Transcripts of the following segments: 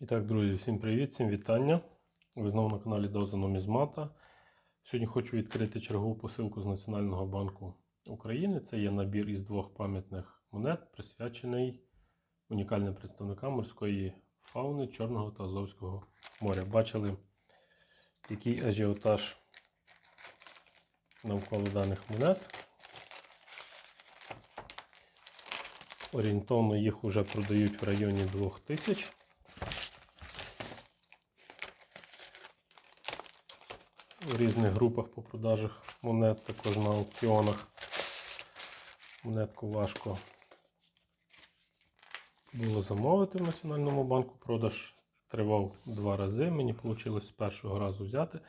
І так, друзі, всім привіт, всім вітання. Ви знову на каналі Доза Нумізмата. Сьогодні хочу відкрити чергову посилку з Національного банку України. Це є набір із двох пам'ятних монет, присвячений унікальним представникам морської фауни Чорного та Азовського моря. Бачили, який ажіотаж навколо даних монет. Орієнтовно їх вже продають в районі 2000. В різних групах по продажах монет, також на аукціонах. Монетку важко було замовити в Національному банку. Продаж тривав два рази. Мені вийшло з першого разу взяти.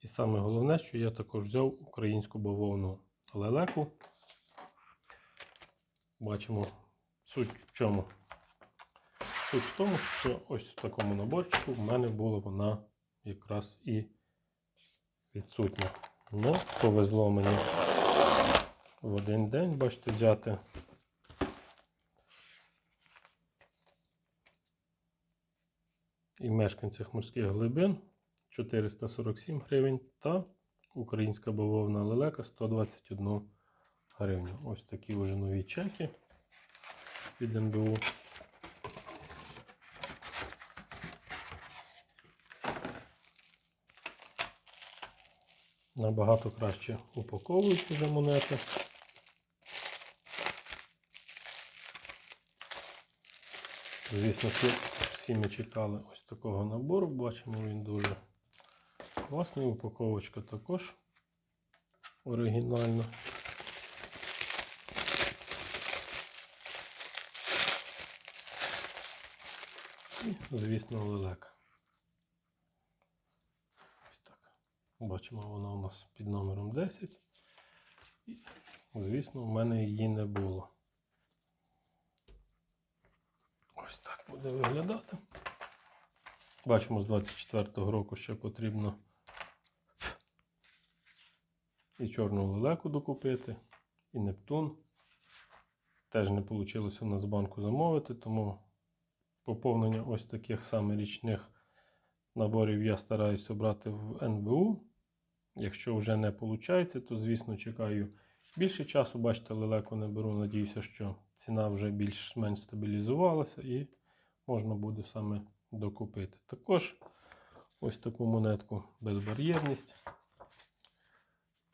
І саме головне, що я також взяв українську бавовну лелеку. Бачимо суть в чому. Суть в тому, що ось в такому наборчику в мене була вона якраз і відсутня. Ну, повезло мені в один день, бачите, взяти. І мешканцях морських глибин 447 гривень та українська бавовна лелека 121 гривню. Ось такі вже нові чеки від НБУ. Набагато краще упаковують вже монети. Звісно, всі, ми чекали ось такого набору. Бачимо, він дуже класний. Упаковочка також оригінальна. І, звісно, лелека. Ось так. Бачимо, вона у нас під номером 10. І, звісно, в мене її не було. Ось так буде виглядати. Бачимо, з 24-го року ще потрібно і чорну лелеку докупити, і Нептун. Теж не вийшло в нас банку замовити, тому поповнення ось таких саме річних наборів я стараюся брати в НБУ. Якщо вже не виходить, то, звісно, чекаю більше часу. Бачите, лелеку не беру. Надіюся, що ціна вже більш-менш стабілізувалася і можна буде саме докупити. Також ось таку монетку безбар'єрність.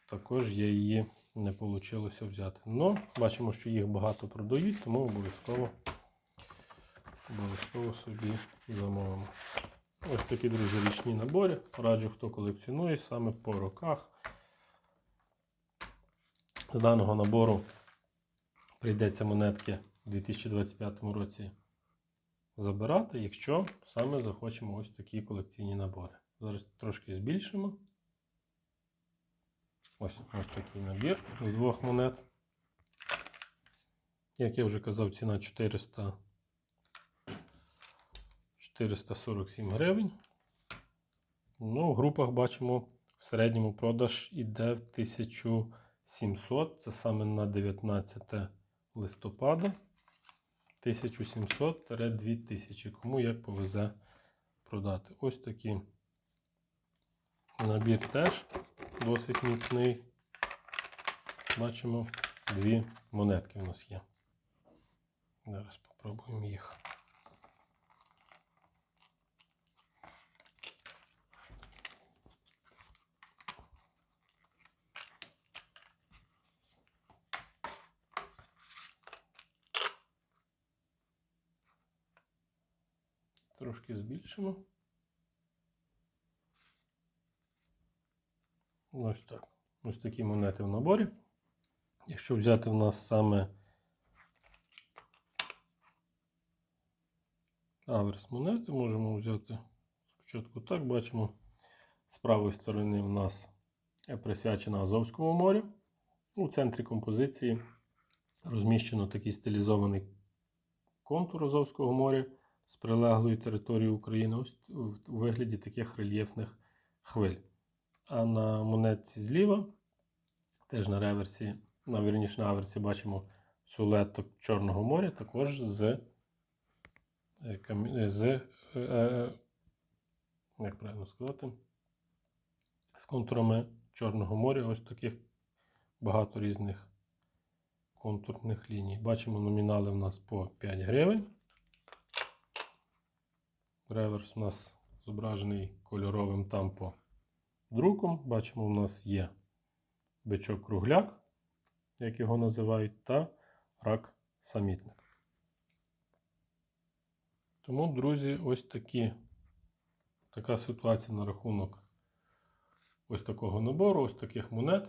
Також я її не вийшло взяти. Но бачимо, що їх багато продають, тому обов'язково обов'язково собі замовимо. Ось такі, друзі, річні набори. Раджу, хто колекціонує саме по роках. З даного набору прийдеться монетки у 2025 році забирати, якщо саме захочемо ось такі колекційні набори. Зараз трошки збільшимо. Ось ось такий набір з двох монет. Як я вже казав, ціна 400. 447 гривень. Ну, в групах бачимо в середньому продаж іде в 1700. Це саме на 19 листопада. 1700-2000. Кому як повезе продати. Ось такий набір теж досить міцний. Бачимо, дві монетки у нас є. Зараз спробуємо їх. Трошки збільшимо. Ось так. Ось такі монети в наборі. Якщо взяти в нас саме аверс монети, можемо взяти спочатку так, бачимо, з правої сторони в нас присвячена Азовському морю. У центрі композиції розміщено такий стилізований контур Азовського моря з прилеглої території України у вигляді таких рельєфних хвиль. А на монетці зліва, теж на реверсі, на вірніше на аверсі бачимо сулеток Чорного моря, також з, е, з е, е, як правильно сказати, з контурами Чорного моря. Ось таких багато різних контурних ліній. Бачимо, номінали в нас по 5 гривень. Реверс у нас зображений кольоровим там по друком. Бачимо, у нас є бичок кругляк, як його називають, та рак самітник. Тому, друзі, ось такі, така ситуація на рахунок ось такого набору, ось таких монет.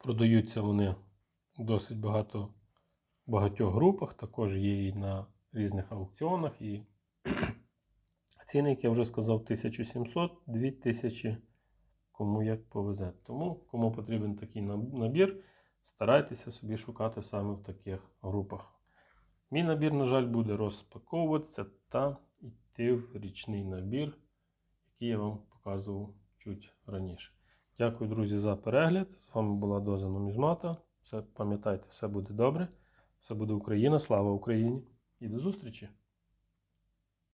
Продаються вони в досить багато, багатьох групах, також є і на різних аукціонах. І ціни, як я вже сказав, 1700, 2000, кому як повезе. Тому, кому потрібен такий набір, старайтеся собі шукати саме в таких групах. Мій набір, на жаль, буде розпаковуватися та йти в річний набір, який я вам показував чуть раніше. Дякую, друзі, за перегляд. З вами була Доза Нумізмата. Все, пам'ятайте, все буде добре. Все буде Україна. Слава Україні! І до зустрічі!